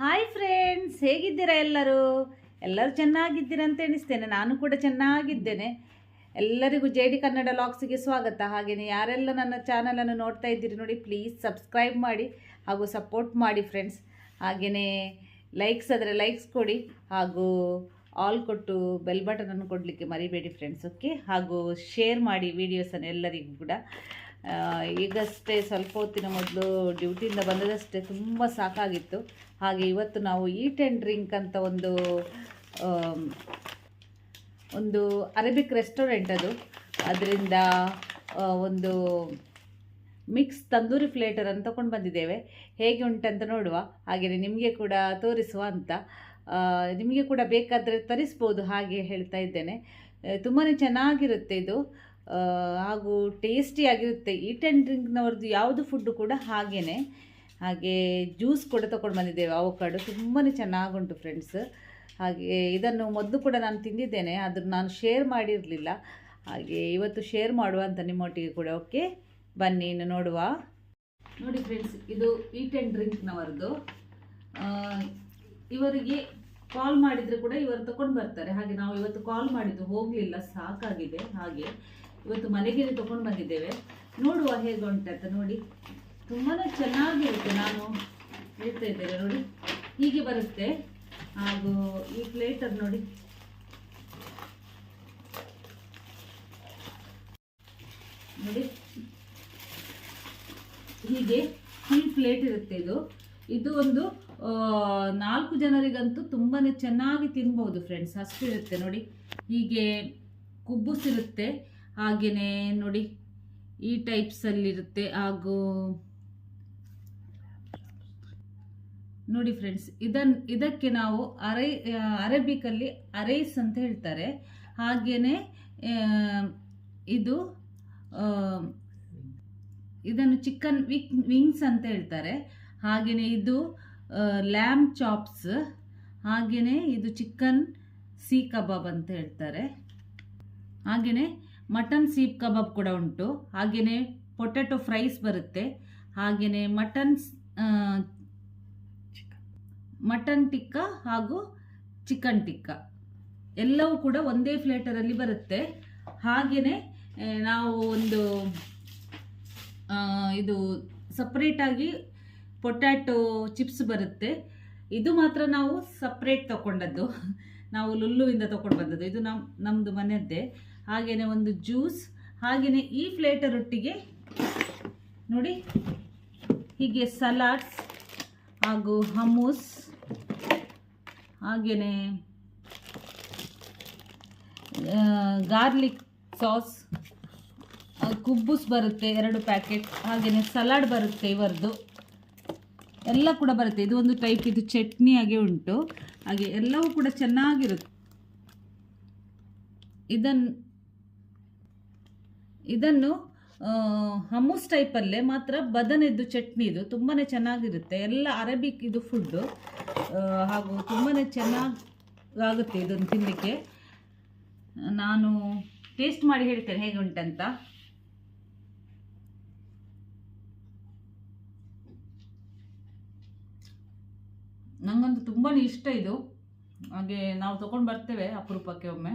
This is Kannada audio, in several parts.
ಹಾಯ್ ಫ್ರೆಂಡ್ಸ್ ಹೇಗಿದ್ದೀರಾ ಎಲ್ಲರೂ? ಎಲ್ಲರೂ ಚೆನ್ನಾಗಿದ್ದೀರಾ ಅಂತ ಎಣಿಸ್ತೇನೆ. ನಾನು ಕೂಡ ಚೆನ್ನಾಗಿದ್ದೇನೆ. ಎಲ್ಲರಿಗೂ ಜೆ ಡಿ ಕನ್ನಡ ಲಾಗ್ಸಿಗೆ ಸ್ವಾಗತ. ಹಾಗೆಯೇ ಯಾರೆಲ್ಲ ನನ್ನ ಚಾನಲನ್ನು ನೋಡ್ತಾ ಇದ್ದೀರಿ ನೋಡಿ ಪ್ಲೀಸ್ ಸಬ್ಸ್ಕ್ರೈಬ್ ಮಾಡಿ ಹಾಗೂ ಸಪೋರ್ಟ್ ಮಾಡಿ ಫ್ರೆಂಡ್ಸ್ ಹಾಗೆಯೇ ಲೈಕ್ಸ್ ಆದರೆ ಲೈಕ್ಸ್ ಕೊಡಿ ಹಾಗೂ ಆಲ್ ಕೊಟ್ಟು ಬೆಲ್ ಬಟನನ್ನು ಕೊಡಲಿಕ್ಕೆ ಮರಿಬೇಡಿ ಫ್ರೆಂಡ್ಸ್ ಓಕೆ ಹಾಗೂ ಶೇರ್ ಮಾಡಿ ವೀಡಿಯೋಸನ್ನು ಎಲ್ಲರಿಗೂ ಕೂಡ. ಈಗಷ್ಟೇ ಸ್ವಲ್ಪ ಹೊತ್ತಿನ ಮೊದಲು ಡ್ಯೂಟಿಯಿಂದ ಬಂದದಷ್ಟೇ ತುಂಬ ಸಾಕಾಗಿತ್ತು. ಹಾಗೆ ಇವತ್ತು ನಾವು ಈಟ್ ಆ್ಯಂಡ್ ಡ್ರಿಂಕ್ ಅಂತ ಒಂದು ಒಂದು ಅರೇಬಿಕ್ ರೆಸ್ಟೋರೆಂಟ್ ಅದು. ಅದರಿಂದ ಒಂದು ಮಿಕ್ಸ್ ತಂದೂರಿ ಫ್ಲೇಟರ್ ಅಂತ ತಗೊಂಡು ಬಂದಿದ್ದೇವೆ. ಹೇಗೆ ಉಂಟಂತ ನೋಡುವ. ಹಾಗೆಯೇ ನಿಮಗೆ ಕೂಡ ತೋರಿಸುವ ಅಂತ. ನಿಮಗೆ ಕೂಡ ಬೇಕಾದರೆ ತರಿಸ್ಬೋದು ಹಾಗೆ ಹೇಳ್ತಾ ಇದ್ದೇನೆ. ತುಂಬಾ ಚೆನ್ನಾಗಿರುತ್ತೆ ಇದು. ಹಾಗೂ ಟೇಸ್ಟಿಯಾಗಿರುತ್ತೆ ಈಟ್ ಆ್ಯಂಡ್ ಡ್ರಿಂಕ್ನವ್ರದ್ದು ಯಾವುದು ಫುಡ್ಡು ಕೂಡ ಹಾಗೇ ಹಾಗೆ ಜ್ಯೂಸ್ ಕೂಡ ತೊಗೊಂಡು ಬಂದಿದ್ದೇವೆ ಅವಕಾಡು ತುಂಬಾ ಚೆನ್ನಾಗುಂಟು ಫ್ರೆಂಡ್ಸ್ ಹಾಗೆ ಇದನ್ನು ಮೊದಲು ಕೂಡ ನಾನು ತಿಂದಿದ್ದೇನೆ ಅದನ್ನು ನಾನು ಶೇರ್ ಮಾಡಿರಲಿಲ್ಲ. ಹಾಗೆ ಇವತ್ತು ಶೇರ್ ಮಾಡುವ ಅಂತ ನಿಮ್ಮೊಟ್ಟಿಗೆ ಕೂಡ ಓಕೆ ಬನ್ನಿ, ಇನ್ನು ನೋಡುವ. ನೋಡಿ ಫ್ರೆಂಡ್ಸ್ ಇದು ಈಟ್ ಆ್ಯಂಡ್ ಡ್ರಿಂಕ್ನವರದ್ದು ಇವರಿಗೆ ಕಾಲ್ ಮಾಡಿದರೆ ಕೂಡ ಇವರು ತಗೊಂಡು ಬರ್ತಾರೆ. ಹಾಗೆ ನಾವು ಇವತ್ತು ಕಾಲ್ ಮಾಡಿದ್ದು ಹೋಗಲಿಲ್ಲ, ಸಾಕಾಗಿದೆ. ಹಾಗೆ ಇವತ್ತು ಮನೆಗೆ ತೊಗೊಂಡು ಬಂದಿದ್ದೇವೆ. ನೋಡುವ ಹೇಗೆ ಉಂಟಂತ ನೋಡಿ. ತುಂಬಾ ಚೆನ್ನಾಗಿರುತ್ತೆ, ನಾನು ಹೇಳ್ತಾ ಇದ್ದೇನೆ ನೋಡಿ. ಹೀಗೆ ಬರುತ್ತೆ. ಹಾಗೂ ಈ ಪ್ಲೇಟರ್ ನೋಡಿ. ನೋಡಿ. ಹೀಗೆ ಫುಲ್ ಪ್ಲೇಟ್ ಇರುತ್ತೆ ಇದು. ಇದು ಒಂದು ನಾಲ್ಕು ಜನರಿಗಂತೂ ತುಂಬಾ ಚೆನ್ನಾಗಿ ತಿನ್ಬೋದು ಫ್ರೆಂಡ್ಸ್ ಅಷ್ಟು ಇರುತ್ತೆ ನೋಡಿ. ಹೀಗೆ ಕುಬ್ಬುಸಿರುತ್ತೆ. ಹಾಗೆಯೇ ನೋಡಿ, ಈ ಟೈಪ್ಸಲ್ಲಿರುತ್ತೆ. ಹಾಗೂ ನೋಡಿ ಫ್ರೆಂಡ್ಸ್, ಇದನ್, ಇದಕ್ಕೆ ನಾವು ಅರೈ, ಅರೇಬಿಕಲ್ಲಿ ಅರೈಸ್ ಅಂತ ಹೇಳ್ತಾರೆ. ಹಾಗೆಯೇ ಇದು ಇದನ್ನು ಚಿಕನ್ ವಿಕ್, ವಿಂಗ್ಸ್ ಅಂತ ಹೇಳ್ತಾರೆ. ಹಾಗೆಯೇ ಇದು ಲ್ಯಾಮ್ ಚಾಪ್ಸ್. ಹಾಗೆಯೇ ಇದು ಚಿಕನ್ ಸೀ ಕಬಾಬ್ ಅಂತ ಹೇಳ್ತಾರೆ. ಹಾಗೆಯೇ ಮಟನ್ ಸೀಪ್ ಕಬಾಬ್ ಕೂಡ ಉಂಟು. ಹಾಗೆಯೇ ಪೊಟ್ಯಾಟೊ ಫ್ರೈಸ್ ಬರುತ್ತೆ. ಹಾಗೆಯೇ ಮಟನ್ ಮಟನ್ ಟಿಕ್ಕ ಹಾಗೂ ಚಿಕನ್ ಟಿಕ್ಕ. ಎಲ್ಲವೂ ಕೂಡ ಒಂದೇ ಫ್ಲೇಟರಲ್ಲಿ ಬರುತ್ತೆ. ಹಾಗೆಯೇ ನಾವು ಒಂದು ಇದು ಸಪ್ರೇಟಾಗಿ ಪೊಟ್ಯಾಟೊ ಚಿಪ್ಸ್ ಬರುತ್ತೆ. ಇದು ಮಾತ್ರ ನಾವು ಸಪ್ರೇಟ್ ತಗೊಂಡದ್ದು ನಾವು ಲುಲ್ಲುವಿಂದ ತಗೊಂಡು ಬಂದದ್ದು. ಇದು ನಮ್ಮ ನಮ್ಮದು ಮನೆಯದ್ದೇ. ಹಾಗೆಯೇ ಒಂದು ಜ್ಯೂಸ್ ಹಾಗೆಯೇ ಈ ಫ್ಲೇಟರ್ ರೊಟ್ಟಿಗೆ, ನೋಡಿ, ಹೀಗೆ ಸಲಾಡ್ಸ್ ಹಾಗೂ ಹಮೂಸ್ ಹಾಗೆಯೇ ಗಾರ್ಲಿಕ್ ಸಾಸ್ ಕುಬ್ಬುಸ್ ಬರುತ್ತೆ, ಎರಡು ಪ್ಯಾಕೆಟ್ ಹಾಗೆಯೇ ಸಲಾಡ್ ಬರುತ್ತೆ ಇವರದು. ಎಲ್ಲ ಕೂಡ ಬರುತ್ತೆ. ಇದು ಒಂದು ಟೈಪ್ ಇದು ಚಟ್ನಿ ಹಾಗೆ ಉಂಟು. ಹಾಗೆ ಎಲ್ಲವೂ ಕೂಡ ಚೆನ್ನಾಗಿರುತ್ತೆ. ಇದನ್ನು ಇದನ್ನು ಹಮ್ಮೂಸ್ ಟೈಪಲ್ಲೇ ಮಾತ್ರ ಬದನೆದ್ದು ಚಟ್ನಿ ಇದು ತುಂಬಾ ಚೆನ್ನಾಗಿರುತ್ತೆ. ಎಲ್ಲ ಅರೇಬಿಕ್ ಇದು ಫುಡ್ಡು ಹಾಗೂ ತುಂಬಾ ಚೆನ್ನಾಗಾಗುತ್ತೆ ಇದನ್ನು ತಿನ್ನಲಿಕ್ಕೆ ನಾನು ಟೇಸ್ಟ್ ಮಾಡಿ ಹೇಳ್ತೇನೆ ಹೇಗೆ ಉಂಟಂತ. ನಂಗಂತೂ ತುಂಬಾ ಇಷ್ಟ ಇದು. ಹಾಗೆ ನಾವು ತಗೊಂಡು ಬರ್ತೇವೆ ಅಪರೂಪಕ್ಕೆ ಒಮ್ಮೆ.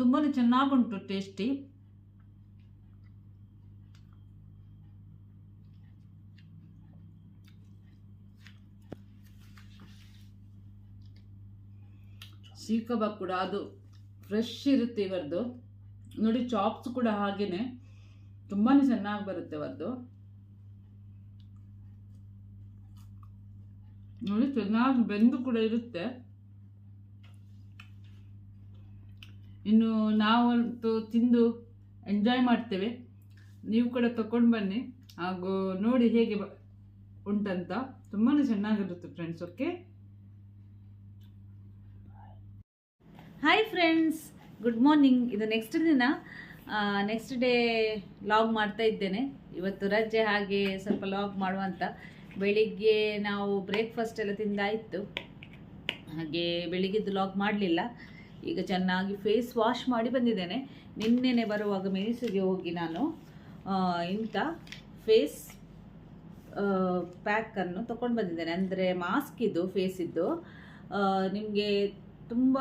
ತುಂಬಾ ಚೆನ್ನಾಗುಂಟು ಟೇಸ್ಟಿ ಸೀ ಕಬಾಬ್ ಕೂಡ, ಅದು ಫ್ರೆಶ್ ಇರುತ್ತೆ ಇವರದ್ದು ನೋಡಿ ಚಾಪ್ಸ್ ಕೂಡ ಹಾಗೇನೆ. ತುಂಬಾ ಚೆನ್ನಾಗಿ ಬರುತ್ತೆ ಅವರದ್ದು ನೋಡಿ, ಚೆನ್ನಾಗಿ ಬೆಂದು ಕೂಡ ಇರುತ್ತೆ. ಇನ್ನು ನಾವಂತೂ ತಿಂದು ಎಂಜಾಯ್ ಮಾಡ್ತೇವೆ. ನೀವು ಕೂಡ ತಗೊಂಡು ಬನ್ನಿ. ಹಾಗೂ ನೋಡಿ ಹೇಗೆ ಉಂಟಂತ. ತುಂಬಾ ಚೆನ್ನಾಗಿರುತ್ತೆ friends okay hi friends good morning ಇದು ನೆಕ್ಸ್ಟ್ ದಿನ. ನೆಕ್ಸ್ಟ್ ಡೇ ಲಾಗ್ ಮಾಡ್ತಾ ಇದ್ದೇನೆ. ಇವತ್ತು ರಜೆ ಹಾಗೆ ಸ್ವಲ್ಪ ಲಾಗ್ ಮಾಡುವಂತ. ಬೆಳಿಗ್ಗೆ ನಾವು ಬ್ರೇಕ್ಫಾಸ್ಟ್ ಎಲ್ಲ ತಿಂದಾಯಿತು. ಹಾಗೆ ಬೆಳಿಗ್ಗೆದ್ದು ಲಾಗ್ ಮಾಡಲಿಲ್ಲ. ಈಗ ಚೆನ್ನಾಗಿ ಫೇಸ್ ವಾಶ್ ಮಾಡಿ ಬಂದಿದ್ದೇನೆ. ನಿನ್ನೆನೆ ಬರುವಾಗ ಮೆಣಸಿಗೆ ಹೋಗಿ ನಾನು ಇಂಥ ಫೇಸ್ ಪ್ಯಾಕನ್ನು ತೊಗೊಂಡು ಬಂದಿದ್ದೇನೆ. ಅಂದರೆ ಮಾಸ್ಕ್ ಇದು ಫೇಸಿದ್ದು ನಿಮಗೆ ತುಂಬ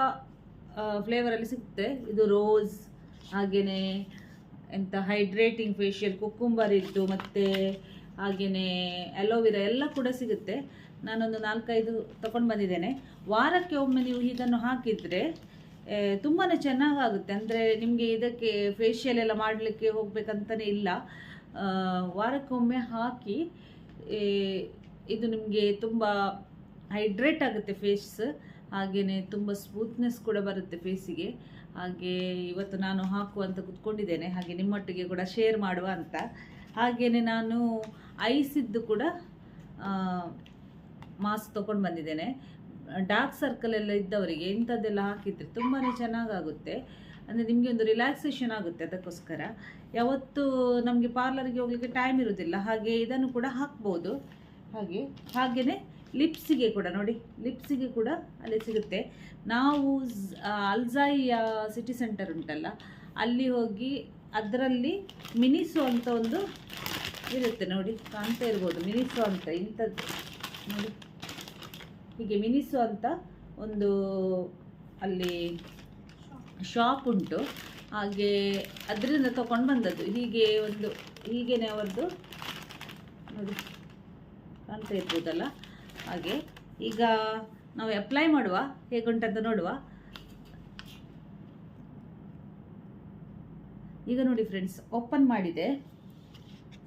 ಫ್ಲೇವರಲ್ಲಿ ಸಿಗುತ್ತೆ. ಇದು ರೋಸ್ ಹಾಗೆಯೇ ಎಂಥ ಹೈಡ್ರೇಟಿಂಗ್ ಫೇಶಿಯಲ್ ಕುಕ್ಕುಂಬರ್ ಇದ್ದು, ಮತ್ತು ಹಾಗೆಯೇ ಅಲೋವೆರಾ ಎಲ್ಲ ಕೂಡ ಸಿಗುತ್ತೆ. ನಾನೊಂದು ನಾಲ್ಕೈದು ತೊಗೊಂಡು ಬಂದಿದ್ದೇನೆ. ವಾರಕ್ಕೆ ಒಮ್ಮೆ ನೀವು ಇದನ್ನು ಹಾಕಿದರೆ ತುಂಬಾ ಚೆನ್ನಾಗಾಗುತ್ತೆ. ಅಂದರೆ ನಿಮಗೆ ಇದಕ್ಕೆ ಫೇಶಿಯಲ್ ಎಲ್ಲ ಮಾಡಲಿಕ್ಕೆ ಹೋಗಬೇಕಂತಲೇ ಇಲ್ಲ. ವಾರಕ್ಕೊಮ್ಮೆ ಹಾಕಿ ಇದು ನಿಮಗೆ ತುಂಬ ಹೈಡ್ರೇಟ್ ಆಗುತ್ತೆ ಫೇಸ್ ಹಾಗೆಯೇ ತುಂಬ ಸ್ಮೂತ್ನೆಸ್ ಕೂಡ ಬರುತ್ತೆ ಫೇಸಿಗೆ ಹಾಗೆ ಇವತ್ತು ನಾನು ಹಾಕುವಂತ ಕುತ್ಕೊಂಡಿದ್ದೇನೆ. ಹಾಗೆ ನಿಮ್ಮೊಟ್ಟಿಗೆ ಕೂಡ ಶೇರ್ ಮಾಡುವ ಅಂತ. ಹಾಗೆಯೇ ನಾನು ಐಸಿದ್ದು ಕೂಡ ಮಾಸ್ಕ್ ತೊಗೊಂಡು ಬಂದಿದ್ದೇನೆ. ಡಾರ್ಕ್ ಸರ್ಕಲ್ ಎಲ್ಲ ಇದ್ದವರಿಗೆ ಇಂಥದ್ದೆಲ್ಲ ಹಾಕಿದರೆ ತುಂಬಾ ಚೆನ್ನಾಗಾಗುತ್ತೆ. ಅಂದರೆ ನಿಮಗೆ ಒಂದು ರಿಲ್ಯಾಕ್ಸೇಷನ್ ಆಗುತ್ತೆ ಅದಕ್ಕೋಸ್ಕರ. ಯಾವತ್ತು ನಮಗೆ ಪಾರ್ಲರ್ಗೆ ಹೋಗಲಿಕ್ಕೆ ಟೈಮ್ ಇರೋದಿಲ್ಲ. ಹಾಗೆ ಇದನ್ನು ಕೂಡ ಹಾಕ್ಬೋದು. ಹಾಗೆ ಹಾಗೆಯೇ ಲಿಪ್ಸಿಗೆ ಕೂಡ ನೋಡಿ ಲಿಪ್ಸಿಗೆ ಕೂಡ ಅಲ್ಲಿ ಸಿಗುತ್ತೆ. ನಾವು ಅಲ್ಝಾಯಿಯ ಸಿಟಿ ಸೆಂಟರ್ ಉಂಟಲ್ಲ, ಅಲ್ಲಿ ಹೋಗಿ ಅದರಲ್ಲಿ ಮಿನಿಸು ಅಂತ ಒಂದು ಇರುತ್ತೆ ನೋಡಿ, ಕಾಣ್ತಾ ಇರ್ಬೋದು. ಮಿನಿಸು ಅಂತ ಇಂಥದ್ದು. ನೋಡಿ. ಹೀಗೆ ಮಿನಿಸು ಅಂತ ಒಂದು ಅಲ್ಲಿ ಶಾಪ್ ಉಂಟು. ಹಾಗೆ ಅದರಿಂದ ತಗೊಂಡು ಬಂದದ್ದು. ಹೀಗೆ ಒಂದು, ಹೀಗೇನೆ ಅವರದ್ದು ನೋಡಿ, ಕಾಣ್ತಾ ಇರ್ಬೋದಲ್ಲ? ಹಾಗೆ, ಈಗ ನಾವು ಅಪ್ಲೈ ಮಾಡುವ, ಹೇಗುಂಟಂತ ನೋಡುವ. ಈಗ ನೋಡಿ ಫ್ರೆಂಡ್ಸ್ ಓಪನ್ ಮಾಡಿದೆ.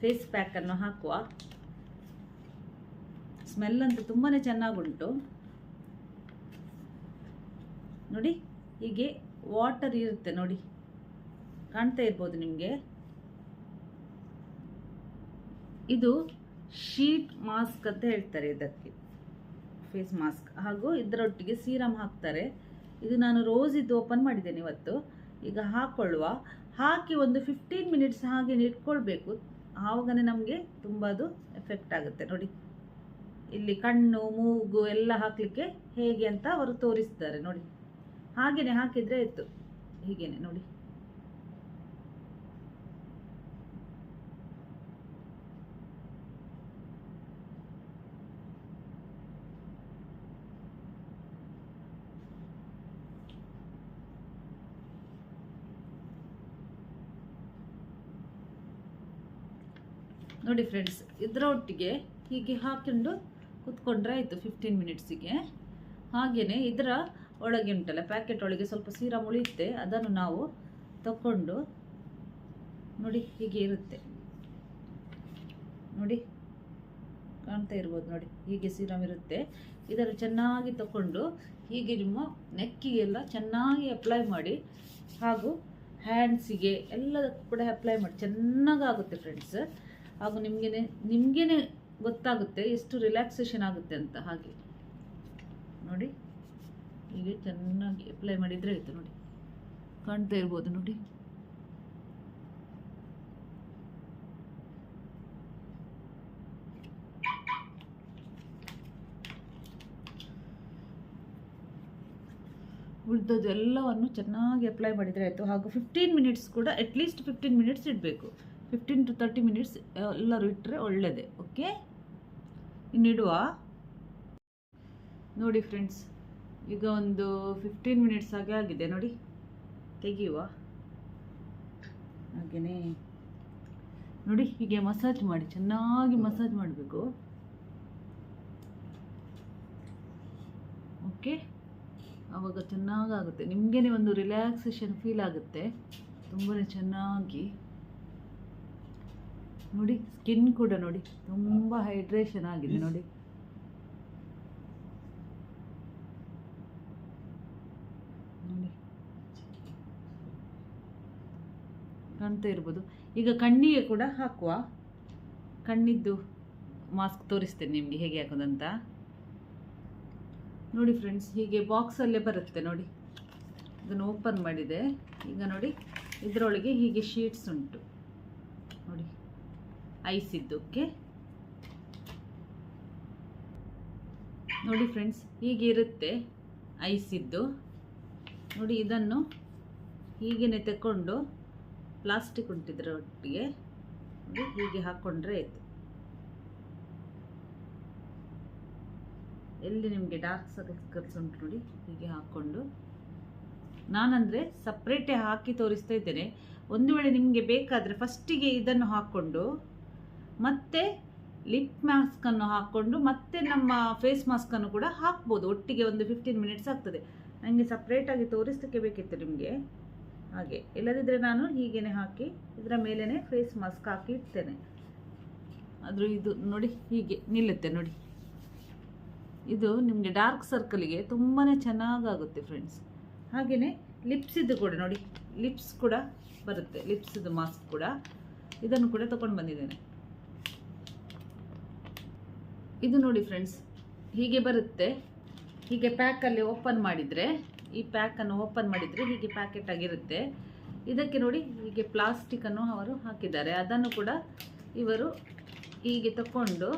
ಫೇಸ್ ಪ್ಯಾಕನ್ನು ಹಾಕುವ. ಸ್ಮೆಲ್ ಅಂತೂ ತುಂಬಾ ಚೆನ್ನಾಗುಂಟು. ನೋಡಿ, ಹೀಗೆ ವಾಟರ್ ಇರುತ್ತೆ ನೋಡಿ. ಕಾಣ್ತಾ ಇರ್ಬೋದು ನಿಮಗೆ? ಇದು ಶೀಟ್ ಮಾಸ್ಕ್ ಅಂತ ಹೇಳ್ತಾರೆ ಇದಕ್ಕೆ. ಫೇಸ್ ಮಾಸ್ಕ್ ಹಾಗೂ ಇದರೊಟ್ಟಿಗೆ ಸೀರಮ್ ಹಾಕ್ತಾರೆ. ಇದು ನಾನು ರೋಸ್ ಇದು ಓಪನ್ ಮಾಡಿದ್ದೇನೆ ಇವತ್ತು. ಈಗ ಹಾಕ್ಕೊಳ್ಳುವ ಹಾಕಿ ಒಂದು ಫಿಫ್ಟೀನ್ ಮಿನಿಟ್ಸ್ ಹಾಗೆ ಇಟ್ಕೊಳ್ಬೇಕು. ಆವಾಗನೇ ನಮಗೆ ತುಂಬ ಅದು ಎಫೆಕ್ಟ್ ಆಗುತ್ತೆ. ನೋಡಿ. ಇಲ್ಲಿ ಕಣ್ಣು, ಮೂಗು ಎಲ್ಲ ಹಾಕಲಿಕ್ಕೆ ಹೇಗೆ ಅಂತ ಅವರು ತೋರಿಸ್ತಾರೆ, ನೋಡಿ. ಹಾಗೇನೆ ಹಾಕಿದರೆ ಇತ್ತು ಹೀಗೇನೆ, ನೋಡಿ. ನೋಡಿ ಫ್ರೆಂಡ್ಸ್ ಇದರ ಒಟ್ಟಿಗೆ ಹೀಗೆ ಹಾಕೊಂಡು ಕುತ್ಕೊಂಡ್ರೆ ಆಯಿತು ಫಿಫ್ಟೀನ್ ಮಿನಿಟ್ಸಿಗೆ ಹಾಗೆಯೇ ಇದರ ಒಳಗೆ ಉಂಟಲ್ಲ ಪ್ಯಾಕೆಟ್ ಒಳಗೆ ಸ್ವಲ್ಪ ಸೀರಮ್ ಉಳಿಯುತ್ತೆ ಅದನ್ನು ನಾವು ತಗೊಂಡು ನೋಡಿ ಹೀಗೆ ಇರುತ್ತೆ. ನೋಡಿ, ಕಾಣ್ತಾ ಇರ್ಬೋದು ನೋಡಿ, ಹೀಗೆ ಸೀರಮ್ ಇರುತ್ತೆ. ಇದನ್ನು ಚೆನ್ನಾಗಿ ತಗೊಂಡು ಹೀಗೆ ನಿಮ್ಮ ನೆಕ್ಕಿಗೆಲ್ಲ ಚೆನ್ನಾಗಿ ಅಪ್ಲೈ ಮಾಡಿ ಹಾಗೂ ಹ್ಯಾಂಡ್ಸಿಗೆ ಎಲ್ಲದಕ್ಕೂ ಕೂಡ ಅಪ್ಲೈ ಮಾಡಿ. ಚೆನ್ನಾಗಾಗುತ್ತೆ ಫ್ರೆಂಡ್ಸ್ ಹಾಗೂ ನಿಮಗೇನೆ ನಿಮಗೇನೆ ಗೊತ್ತಾಗುತ್ತೆ, ಎಷ್ಟು ರಿಲ್ಯಾಕ್ಸೇಷನ್ ಆಗುತ್ತೆ ಅಂತ ಹಾಗೆ. ನೋಡಿ, ಹೀಗೆ ಚೆನ್ನಾಗಿ ಅಪ್ಲೈ ಮಾಡಿದರೆ ಆಯಿತು ನೋಡಿ. ಕಾಣ್ತಾ ಇರ್ಬೋದು ನೋಡಿ. ಉಳಿದದ್ದು ಎಲ್ಲವನ್ನು ಚೆನ್ನಾಗಿ ಅಪ್ಲೈ ಮಾಡಿದರೆ ಆಯಿತು. ಹಾಗೂ ಫಿಫ್ಟೀನ್ ಮಿನಿಟ್ಸ್ ಕೂಡ ಅಟ್ಲೀಸ್ಟ್ ಫಿಫ್ಟೀನ್ ಮಿನಿಟ್ಸ್ ಇಡಬೇಕು. ಫಿಫ್ಟೀನ್ ಟು ತರ್ಟಿ ಮಿನಿಟ್ಸ್ ಎಲ್ಲರೂ ಇಟ್ಟರೆ ಒಳ್ಳೆಯದೇ ಓಕೆ ಇನ್ನಿಡುವ ನೋಡಿ ಫ್ರೆಂಡ್ಸ್ ಈಗ ಒಂದು ಫಿಫ್ಟೀನ್ ಮಿನಿಟ್ಸ್ ಹಾಗೆ ಆಗಿದೆ. ನೋಡಿ, ತೆಗೆಯುವ. ಹಾಗೆಯೇ ನೋಡಿ, ಹೀಗೆ ಮಸಾಜ್ ಮಾಡಿ, ಚೆನ್ನಾಗಿ ಮಸಾಜ್ ಮಾಡಬೇಕು. ಓಕೆ ಆವಾಗ ಚೆನ್ನಾಗಾಗುತ್ತೆ. ನಿಮಗೇನೆ ಒಂದು ರಿಲ್ಯಾಕ್ಸೇಷನ್ ಫೀಲ್ ಆಗುತ್ತೆ. ತುಂಬಾ ಚೆನ್ನಾಗಿ. ನೋಡಿ ಸ್ಕಿನ್ ಕೂಡ ನೋಡಿ ತುಂಬ ಹೈಡ್ರೇಷನ್ ಆಗಿದೆ ನೋಡಿ. ನೋಡಿ. ಕಾಣ್ತಾ ಇರ್ಬೋದು. ಈಗ ಕಣ್ಣಿಗೆ ಕೂಡ ಹಾಕುವ. ಕಣ್ಣಿದ್ದು ಮಾಸ್ಕ್ ತೋರಿಸ್ತೇನೆ ನಿಮಗೆ ಹೇಗೆ ಹಾಕೋದಂತ. ನೋಡಿ ಫ್ರೆಂಡ್ಸ್ ಹೀಗೆ ಬಾಕ್ಸಲ್ಲೇ ಬರುತ್ತೆ ನೋಡಿ. ಇದನ್ನು ಓಪನ್ ಮಾಡಿದೆ. ಈಗ ನೋಡಿ ಇದರೊಳಗೆ ಹೀಗೆ ಶೀಟ್ಸ್ ಉಂಟು. ನೋಡಿ. ಐಸ್ ಇದ್ದಕ್ಕೆ ನೋಡಿ ಫ್ರೆಂಡ್ಸ್, ಹೀಗಿರುತ್ತೆ ಐಸ್ ಇದ್ದು ನೋಡಿ ಇದನ್ನು ಹೀಗೇ ತಗೊಂಡು ಪ್ಲಾಸ್ಟಿಕ್ ಉಂಟಿದ್ರ ಒಟ್ಟಿಗೆ. ಹೀಗೆ ಹಾಕ್ಕೊಂಡ್ರೆ ಆಯಿತು. ಎಲ್ಲಿ ನಿಮಗೆ ಡಾರ್ಕ್ ಸರ್ಕಲ್ಸ್ ಉಂಟು ನೋಡಿ, ಹೀಗೆ ಹಾಕ್ಕೊಂಡು. ನಾನಂದರೆ ಸಪ್ರೇಟೇ ಹಾಕಿ ತೋರಿಸ್ತಾ ಇದ್ದೇನೆ. ಒಂದು ವೇಳೆ ನಿಮಗೆ ಬೇಕಾದರೆ ಫಸ್ಟಿಗೆ ಇದನ್ನು ಹಾಕ್ಕೊಂಡು ಮತ್ತೆ ಲಿಪ್ ಮಾಸ್ಕನ್ನು ಹಾಕ್ಕೊಂಡು ಮತ್ತೆ ನಮ್ಮ ಫೇಸ್ ಮಾಸ್ಕನ್ನು ಕೂಡ ಹಾಕ್ಬೋದು. ಒಟ್ಟಿಗೆ ಒಂದು ಫಿಫ್ಟೀನ್ ಮಿನಿಟ್ಸ್ ಆಗ್ತದೆ. ನನಗೆ ಸಪ್ರೇಟಾಗಿ ತೋರಿಸ್ಲಿಕ್ಕೆ ಬೇಕಿತ್ತು ನಿಮಗೆ. ಹಾಗೆ. ಇಲ್ಲದಿದ್ದರೆ ನಾನು ಹೀಗೇನೆ ಹಾಕಿ ಇದರ ಮೇಲೇ ಫೇಸ್ ಮಾಸ್ಕ್ ಹಾಕಿ ಇಡ್ತೇನೆ. ಆದರೂ ಇದು ನೋಡಿ ಹೀಗೆ ನಿಲ್ಲುತ್ತೆ ನೋಡಿ. ಇದು ನಿಮಗೆ ಡಾರ್ಕ್ ಸರ್ಕಲಿಗೆ ತುಂಬಾ ಚೆನ್ನಾಗಾಗುತ್ತೆ ಫ್ರೆಂಡ್ಸ್ ಹಾಗೆಯೇ ಲಿಪ್ಸಿದ್ದು ಕೂಡ ನೋಡಿ. ಲಿಪ್ಸ್ ಕೂಡ ಬರುತ್ತೆ. ಲಿಪ್ಸಿದ್ದು ಮಾಸ್ಕ್ ಕೂಡ. ಇದನ್ನು ಕೂಡ ತಗೊಂಡು ಬಂದಿದ್ದೇನೆ. ಇದು ನೋಡಿ ಫ್ರೆಂಡ್ಸ್, ಹೀಗೆ ಬರುತ್ತೆ. ಹೀಗೆ ಪ್ಯಾಕಲ್ಲಿ ಓಪನ್ ಮಾಡಿದರೆ, ಈ ಪ್ಯಾಕನ್ನು ಓಪನ್ ಮಾಡಿದರೆ ಹೀಗೆ ಪ್ಯಾಕೆಟ್ ಆಗಿರುತ್ತೆ. ಇದಕ್ಕೆ ನೋಡಿ ಹೀಗೆ ಪ್ಲಾಸ್ಟಿಕನ್ನು ಅವರು ಹಾಕಿದ್ದಾರೆ. ಅದನ್ನು ಕೂಡ ಇವರು ಹೀಗೆ ತಕೊಂಡು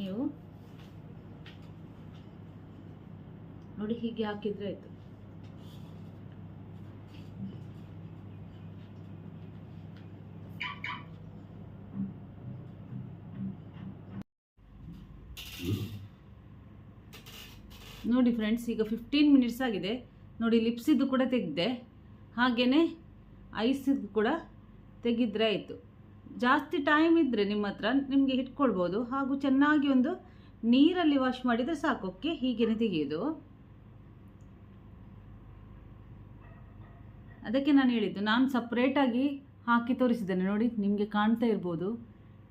ನೀವು ನೋಡಿ ಹೀಗೆ ಹಾಕಿದರೆ ಆಯಿತು. ನೋಡಿ ಫ್ರೆಂಡ್ಸ್ ಈಗ ಫಿಫ್ಟೀನ್ ಮಿನಿಟ್ಸ್ ಆಗಿದೆ. ನೋಡಿ ಲಿಪ್ಸಿದ್ದು ಕೂಡ ತೆಗೆದೆ. ಹಾಗೆಯೇ ಐಸಿದ್ದು ಕೂಡ ತೆಗೆದ್ರೆ ಆಯಿತು. ಜಾಸ್ತಿ ಟೈಮ್ ಇದ್ದರೆ ನಿಮ್ಮ ಹತ್ರ ನಿಮಗೆ ಇಟ್ಕೊಳ್ಬೋದು ಹಾಗೂ ಚೆನ್ನಾಗಿ ಒಂದು ನೀರಲ್ಲಿ ವಾಶ್ ಮಾಡಿದರೆ ಸಾಕು. ಓಕೆ ಹೀಗೇನೆ ತೆಗೆಯೋದು. ಅದಕ್ಕೆ ನಾನು ಹೇಳಿದ್ದು, ನಾನು ಸಪ್ರೇಟಾಗಿ ಹಾಕಿ ತೋರಿಸಿದ್ದೇನೆ. ನೋಡಿ, ನಿಮಗೆ ಕಾಣ್ತಾ ಇರ್ಬೋದು.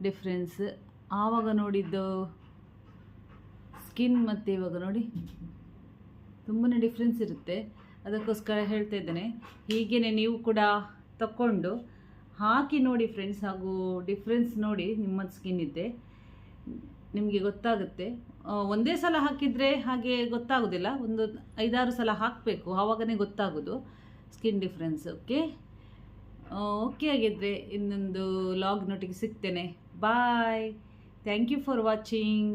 ಡಿಫ್ರೆನ್ಸ್ ಆವಾಗ ನೋಡಿದ್ದು. ಸ್ಕಿನ್ ಮತ್ತು ಇವಾಗ ನೋಡಿ ತುಂಬಾ ಡಿಫ್ರೆನ್ಸ್ ಇರುತ್ತೆ. ಅದಕ್ಕೋಸ್ಕರ ಹೇಳ್ತಾ ಇದ್ದೇನೆ ಹೀಗೇ ನೀವು ಕೂಡ ತಕ್ಕೊಂಡು ಹಾಕಿ ನೋಡಿ ಫ್ರೆಂಡ್ಸ್ ಹಾಗೂ ಡಿಫ್ರೆನ್ಸ್ ನೋಡಿ ನಿಮ್ಮ ಸ್ಕಿನ್ ಇದೆ. ನಿಮಗೆ ಗೊತ್ತಾಗುತ್ತೆ. ಒಂದೇ ಸಲ ಹಾಕಿದರೆ ಹಾಗೆ ಗೊತ್ತಾಗೋದಿಲ್ಲ, ಒಂದು ಐದಾರು ಸಲ ಹಾಕಬೇಕು, ಆವಾಗನೇ ಗೊತ್ತಾಗೋದು ಸ್ಕಿನ್ ಡಿಫ್ರೆನ್ಸ್ ಓಕೆ ಓಕೆ ಆಗಿದ್ದರೆ ಇನ್ನೊಂದು ಲಾಗ್ ನೋಟಿಗೆ ಸಿಗ್ತೇನೆ. Bye thank you for watching